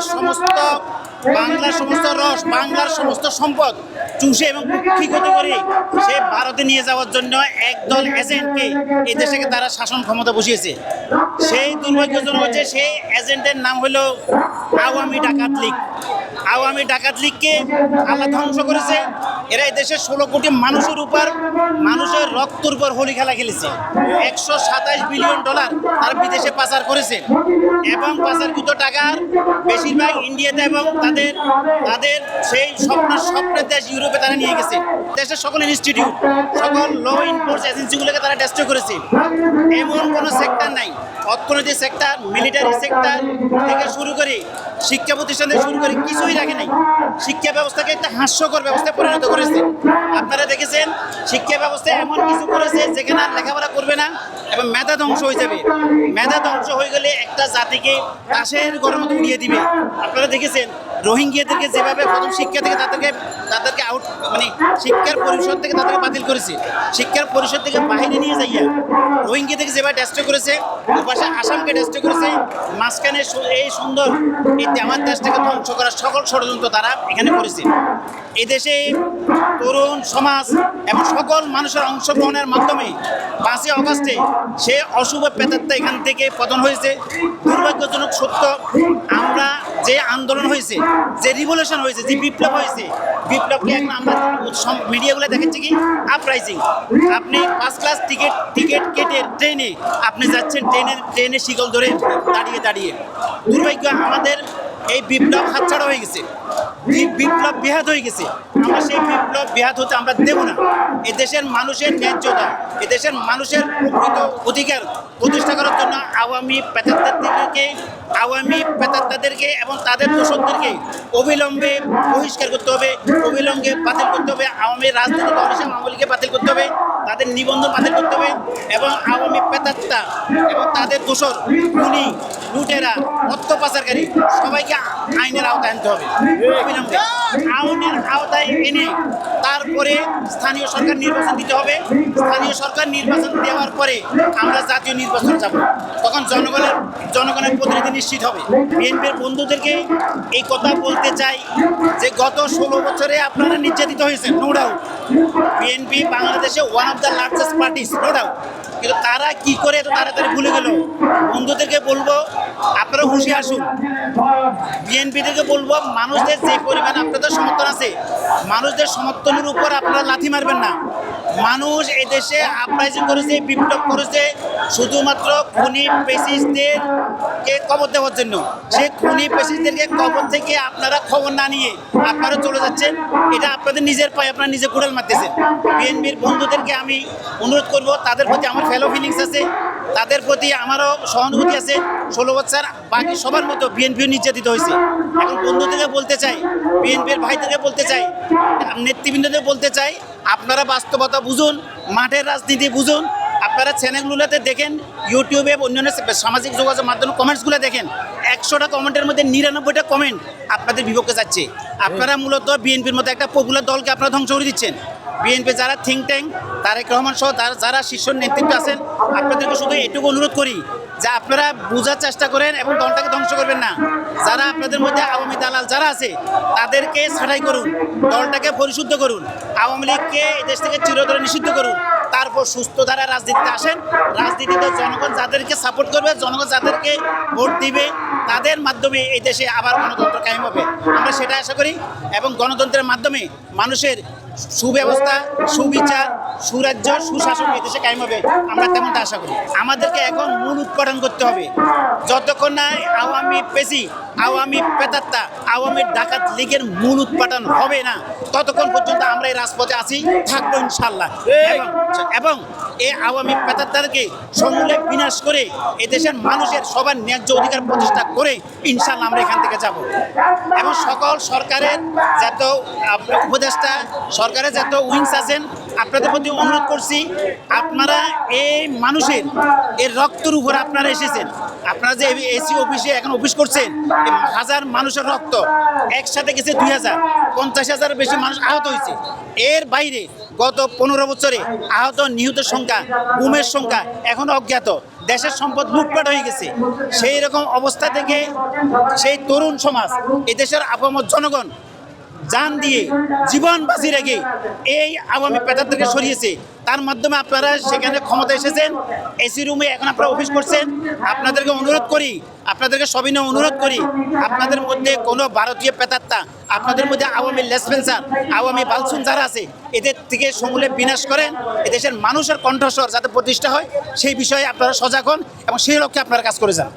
বাংলার সমস্ত বাংলার সমস্ত রস, বাংলার সমস্ত সম্পদ চুষে এবং কুক্ষিগত করে সে ভারতে নিয়ে যাওয়ার জন্য একদল এজেন্টকে এই দেশকে তারা শাসন ক্ষমতা বসিয়েছে। সেই দুর্ভাগ্যজনক হচ্ছে সেই এজেন্টের নাম হলো আওয়ামী ডাকাত লীগ। আওয়ামী ডাকাত লীগকে আল্লাহ ধ্বংস করেছে। এরা দেশের ষোলো কোটি মানুষের উপর, মানুষের রক্তর উপর হোলি খেলা খেলেছে। একশো সাতাশ বিলিয়ন ডলার তার বিদেশে পাচার করেছে। এবং পাচারকৃত টাকার বেশিরভাগ ইন্ডিয়াতে এবং তাদের তাদের সেই স্বপ্ন, স্বপ্নের দেশ ইউরোপে তারা নিয়ে গেছে। দেশের সকল ইনস্টিটিউট সকল ল ইনফোর্স এজেন্সিগুলোকে তারা ডেস্ট্রয় করেছে। এমন কোনো সেক্টর নাই। অর্থনৈতিক সেক্টর মিলিটারি সেক্টর থেকে শুরু করে শিক্ষা প্রতিষ্ঠান থেকে শুরু করে কিছুই রাখে নাই। শিক্ষা ব্যবস্থাকে একটা হাস্যকর ব্যবস্থায় পরিণত করেছে। আপনারা দেখেছেন, শিক্ষা ব্যবস্থা এমন কিছু করেছে যেখানে আর লেখাপড়া করবে না এবং মেধা ধ্বংস হয়ে যাবে। মেধা ধ্বংস হয়ে গেলে একটা জাতিকে তাসের গরম উড়িয়ে দিবে। আপনারা দেখেছেন, রোহিঙ্গিয়াদেরকে যেভাবে প্রথম শিক্ষা থেকে তাদেরকে তাদেরকে আউট মানে শিক্ষার পরিষদ থেকে তাদেরকে বাতিল করেছে। শিক্ষার পরিষদ থেকে বাহিরে নিয়ে যাইয়া রোহিঙ্গি থেকে যেভাবে ডেস্ট্রয় করেছে ওপাশে আসামকে ডেস্ট্রয় করেছে। মাঝখানে এই সুন্দর এই আমার দেশটাকে ধ্বংস করার সকল ষড়যন্ত্র তারা এখানে করেছে। এদেশে তরুণ সমাজ এবং সকল মানুষের অংশগ্রহণের মাধ্যমে পাঁচই অগস্টে সে অশুভ প্রেতাত্মা এখান থেকে পতন হয়েছে। দুর্ভাগ্যজনক সত্য, আমরা যে আন্দোলন হয়েছে, যে রিভলিউশন হয়েছে, যে বিপ্লব হয়েছে, বিপ্লবকে এখন আমরা মিডিয়াগুলো দেখাচ্ছি কি? আপরাইজিং আপনি ফার্স্ট ক্লাস টিকিট টিকিট কেটে ট্রেনে আপনি যাচ্ছেন ট্রেনে ট্রেনে শিকল ধরে দাঁড়িয়ে দাঁড়িয়ে। দুর্ভাগ্য, আমাদের এই বিপ্লব হাতছাড়া হয়ে গেছে। বিপ্লব বেহাত হয়ে গেছে। আমরা সেই বিপ্লব বেহাত হতে আমরা দেব না। এ দেশের মানুষের ন্যায্যতা এ দেশের মানুষের প্রকৃত অধিকার প্রতিষ্ঠা করার জন্য আওয়ামী পেতাত্তাদেরকে আওয়ামী পেতাত্তাদেরকে এবং তাদের দোষকদেরকে অবিলম্বে বহিষ্কার করতে হবে, অবিলম্বে বাতিল করতে হবে, আওয়ামী রাজনৈতিক দল হিসেবে আওয়ামী লীগকে বাতিল করতে হবে, তাদের নিবন্ধন বাতিল করতে হবে এবং আওয়ামী পেতাত্তা এবং তাদের দোষর, খুনি, লুটেরা অর্থ পাচারকারী সবাইকে আইনের আওতায় আনতে হবে। অবিলম্বে। আইনের আওতায় এনে তারপরে স্থানীয় সরকার নির্বাচন দিতে হবে। স্থানীয় সরকার নির্বাচন দেওয়ার পরে আমরা জাতীয় নির্বাচন যাব। তখন জনগণের জনগণের প্রতিনিধি নিশ্চিত হবে। বিএনপির বন্ধুদেরকে এই কথা বলতে চাই যে গত ষোলো বছরে আপনারা নির্যাতিত হয়েছেন নো ডাউট বিএনপি বাংলাদেশে one of the largest parties no doubt কিন্তু তারা কি করে এত তাড়াতাড়ি ভুলে গেল? বন্ধুদেরকে বলব আপনারা খুশি আসুন। বিএনপি থেকে বলব, মানুষদের যে পরিমাণ আপনাদের সমর্থন আছে, মানুষদের সমর্থনের উপর আপনারা লাথি মারবেন না। মানুষ এই দেশে আপরাইজিং করেছে, বিপ্লব করেছে, শুধুমাত্র খুনি পেসিসদেরকে কবর দেওয়ার জন্য। সেই খুনি পেসিসদেরকে কবর থেকে আপনারা খবর না নিয়ে আপনারা চলে যাচ্ছেন, এটা আপনাদের নিজের পায়ে, আপনারা নিজে কুড়াল মারতেছেন। বিএনপির বন্ধুদেরকে আমি অনুরোধ করব, তাদের প্রতি আমার ফেলো ফিলিংস আছে, তাদের প্রতি আমারও সহানুভূতি আছে। ষোলো বছর বাকি সবার মতো বিএনপিও নির্যাতিত হয়েছে। এখন বন্ধুদেরকে বলতে চাই, বিএনপির ভাইদেরকে বলতে চাই নেতৃবৃন্দদের বলতে চাই আপনারা বাস্তবতা বুঝুন, মাঠের রাজনীতি বুঝুন, আপনারা চ্যানেলগুলোতে দেখেন, ইউটিউবে অন্যান্য সামাজিক যোগাযোগ মাধ্যমে কমেন্টসগুলো দেখেন, একশোটা কমেন্টের মধ্যে নিরানব্বইটা কমেন্ট আপনাদের বিপক্ষে যাচ্ছে। আপনারা মূলত বিএনপির মতো একটা পপুলার দলকে আপনারা ধ্বংস করে দিচ্ছেন। বিএনপি যারা থিঙ্ক ট্যাঙ্ক তারেক রহমান সহ যারা শীর্ষ নেতৃত্ব আছেন, আপনাদেরকে শুধু এটুকু অনুরোধ করি যে আপনারা বোঝার চেষ্টা করেন এবং দলটাকে ধ্বংস করবেন না। যারা আপনাদের মধ্যে আওয়ামী দালাল যারা আছে, তাদেরকে ছাঁটাই করুন, দলটাকে পরিশুদ্ধ করুন, আওয়ামী লীগকে দেশ থেকে চিরতরে নিষিদ্ধ করুন। তারপর সুস্থ ধারা রাজনীতিতে আসেন। রাজনীতিতে জনগণ যাদেরকে সাপোর্ট করবে, জনগণ যাদেরকে ভোট দিবে, তাদের মাধ্যমে এই দেশে আবার গণতন্ত্র কায়েম হবে। আমরা সেটা আশা করি এবং গণতন্ত্রের মাধ্যমে মানুষের সুব্যবস্থা, সুবিচার সুরাজ্য সুশাসন এই দেশে কায়েম হবে আমরা তেমনটা আশা করি। আমাদেরকে এখন মূল উৎপাদন করতে হবে। যতক্ষণ না আওয়ামী পেশি আওয়ামী পেতাত্তা আওয়ামী ডাকাত লীগের মূল উৎপাদন হবে না ততক্ষণ পর্যন্ত আমরা এই রাজপথে আছি থাকব ইনশাল্লাহ এবং এই আওয়ামী পেতাত্তাদেরকে সমূলে বিনাশ করে এই দেশের মানুষের সবার ন্যায্য অধিকার প্রতিষ্ঠা করে ইনশাল্লাহ আমরা এখান থেকে যাব। এবং সকল সরকারের যত উপদেষ্টা সরকারের যত উইংস আছেন আপনাদের প্রতি অনুরোধ করছি, আপনারা এই মানুষের এর রক্তের উপর আপনারা এসেছেন। আপনারা যে এসি অফিসে এখন অফিস করছেন হাজার মানুষের রক্ত, একসাথে গেছে দুই হাজার, পঞ্চাশ হাজার বেশি মানুষ আহত হয়েছে। এর বাইরে গত পনেরো বছরে আহত নিহতের সংখ্যা, গুমের সংখ্যা এখন অজ্ঞাত। দেশের সম্পদ লুটপাট হয়ে গেছে। সেই রকম অবস্থা থেকে সেই তরুণ সমাজ এই দেশের আপামত জনগণ জান দিয়ে জীবন বাজি রেখে এই আওয়ামী পেতারদেরকে সরিয়েছে। তার মাধ্যমে আপনারা সেখানে ক্ষমতা এসেছেন এসি রুমে এখন আপনারা অফিস করছেন। আপনাদেরকে অনুরোধ করি, আপনাদেরকে সবিনয় অনুরোধ করি, আপনাদের মধ্যে কোনো ভারতীয় পেতাত্তা আপনাদের মধ্যে আওয়ামী লেসপেন্সার আওয়ামী বালসুন যারা আছে, এদের থেকে সমূলে বিনাশ করেন। এদেশের মানুষের কণ্ঠস্বর যাতে প্রতিষ্ঠা হয়, সেই বিষয়ে আপনারা সজাগ হন এবং সেই লক্ষ্যে আপনারা কাজ করে যান।